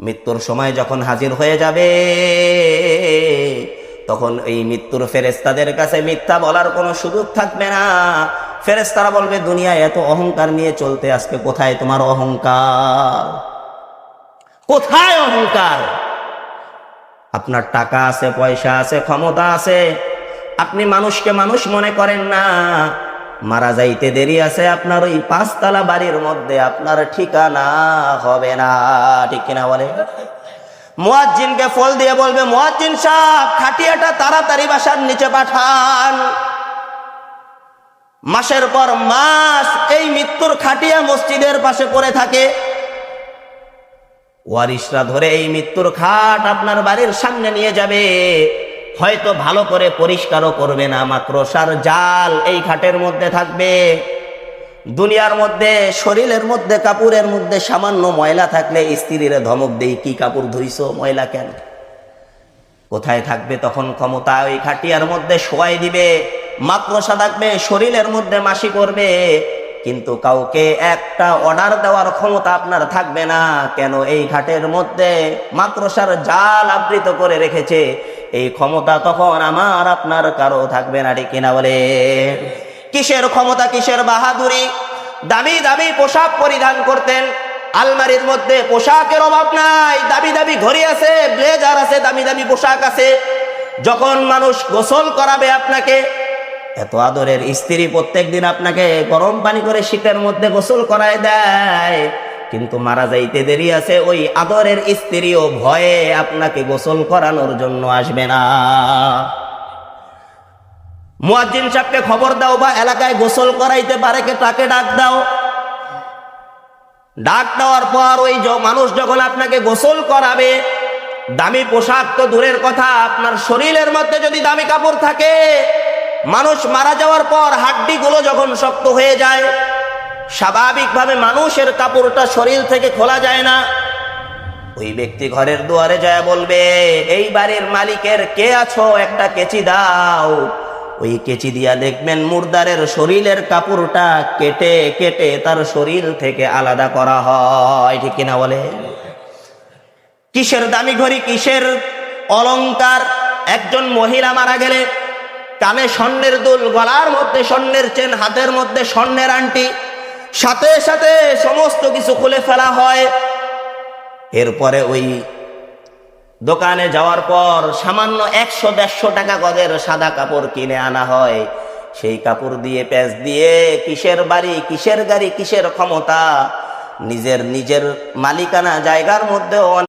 মৃত্যুর সময় যখন হাজির হয়ে যাবে, তখন এই মৃত্যুর ফেরেস্তাদের কাছে মিথ্যা বলার কোনো সুযোগ থাকবে না। ফেরেস্তারা বলবে, দুনিয়ায় এত অহংকার নিয়ে চলতে আজকে কোথায় তোমার অহংকার? কোথায় অহংকার? আপনার টাকা আছে, পয়সা আছে, ক্ষমতা আছে। আপনি মানুষকে মানুষ মনে করেন না। মারা যাইতে দেরি আছে, আপনার ওই পাঁচতলা বাড়ির মধ্যে আপনার ঠিকানা হবে না। ঠিক কিনা বলে? মুয়াজ্জিনকে ফল দিয়ে বলবে, মুয়াজ্জিন সাহেব, খাটিয়াটা তাড়াতাড়ি বাসার নিচে পাঠান। মাসের পর মাস এই মৃত্যুর খাটিয়া মসজিদের পাশে পড়ে থাকে। ওয়ারিশরা ধরে এই মৃত্যুর খাট আপনার বাড়ির সামনে নিয়ে যাবে। হয়তো ভালো করে পরিষ্কারও করবে না মাকড়সার জাল এই খাটের মধ্যে থাকবে। দুনিয়ার মধ্যে, শরীরের মধ্যে, কাপড়ের মধ্যে সামান্য ময়লা থাকলে স্ত্রীর ধমক দেই, কি কাপড় ধুইছো? ময়লা কেন? কোথায় থাকবে তখন ক্ষমতা? ওই খাটিয়ার মধ্যে শোয়াই দিবে। মাকড়সা থাকবে, শরীরের মধ্যে মাসি করবে। কিন্তু কাউকে একটা অর্ডার দেওয়ার ক্ষমতা আপনার থাকবে না। কেন এই ঘাটের মধ্যে মাকড়সার জাল আবৃত করে রেখেছে? এই ক্ষমতা তখন আমার, আপনার কারও থাকবে না, ঠিক কিনা বলে? কিসের ক্ষমতা, কিসের বাহাদুরি? দামি দামি পোশাক পরিধান করতেন। আলমারির মধ্যে পোশাকের অভাব নাই। দামি দামি ঘড়ি আছে, ব্লেজার আছে, দামি দামি পোশাক আছে। যখন মানুষ গোসল করাবে আপনাকে, এত আদরের স্ত্রী প্রত্যেক দিন আপনাকে গরম পানি করে শীতের মধ্যে গোসল করায় দেয়। কিন্তু মারা যাইতে দেরি আছে, ওই আদরের স্ত্রীও ভয়ে আপনাকে গোসল করানোর জন্য আসবে না। মুয়াজ্জিন সাহেবকে খবর দাও বা এলাকায় গোসল করাইতে পারে কে তাকে ডাক দাও। ডাক দেওয়ার পর ওই মানুষ যখন আপনাকে গোসল করাবে, দামি পোশাক তো দূরের কথা, আপনার শরীরের মধ্যে যদি দামি কাপড় থাকে, মানুষ মারা যাওয়ার পর হাড্ডিগুলো যখন শক্ত হয়ে যায় স্বাভাবিকভাবে মানুষের কাপড়টা শরীর থেকে খোলা যায় না। ওই ব্যক্তি ঘরের দুয়ারে যায় বলবে, এই বাড়ির মালিকের কে আছো? একটা কেচি দাও। ওই কেচি দিয়া দেখবেন মুর্দারের শরীরের কাপড়টা কেটে কেটে তার শরীর থেকে আলাদা করা হয়। ঠিক কিনা বলে? কিসের দামি ঘড়ি? কিসের অলংকার? একজন মহিলা মারা গেলে কানে স্বর্ণের দুল, গলার মধ্যে স্বর্ণের চেন, হাতের মধ্যে স্বর্ণের আংটি। সাথে সাথে সমস্ত কিছু খুলে ফেলা হয়। এরপরে ওই দোকানে যাওয়ার পর সামান্য একশো দেড়শো টাকা গদের সাদা কাপড় কিনে আনা হয়। সেই কাপড় দিয়ে প্যাঁচ দিয়ে কিসের বাড়ি, কিসের গাড়ি, কিসের ক্ষমতা, নিজের নিজের মালিকানা জায়গার মধ্যেও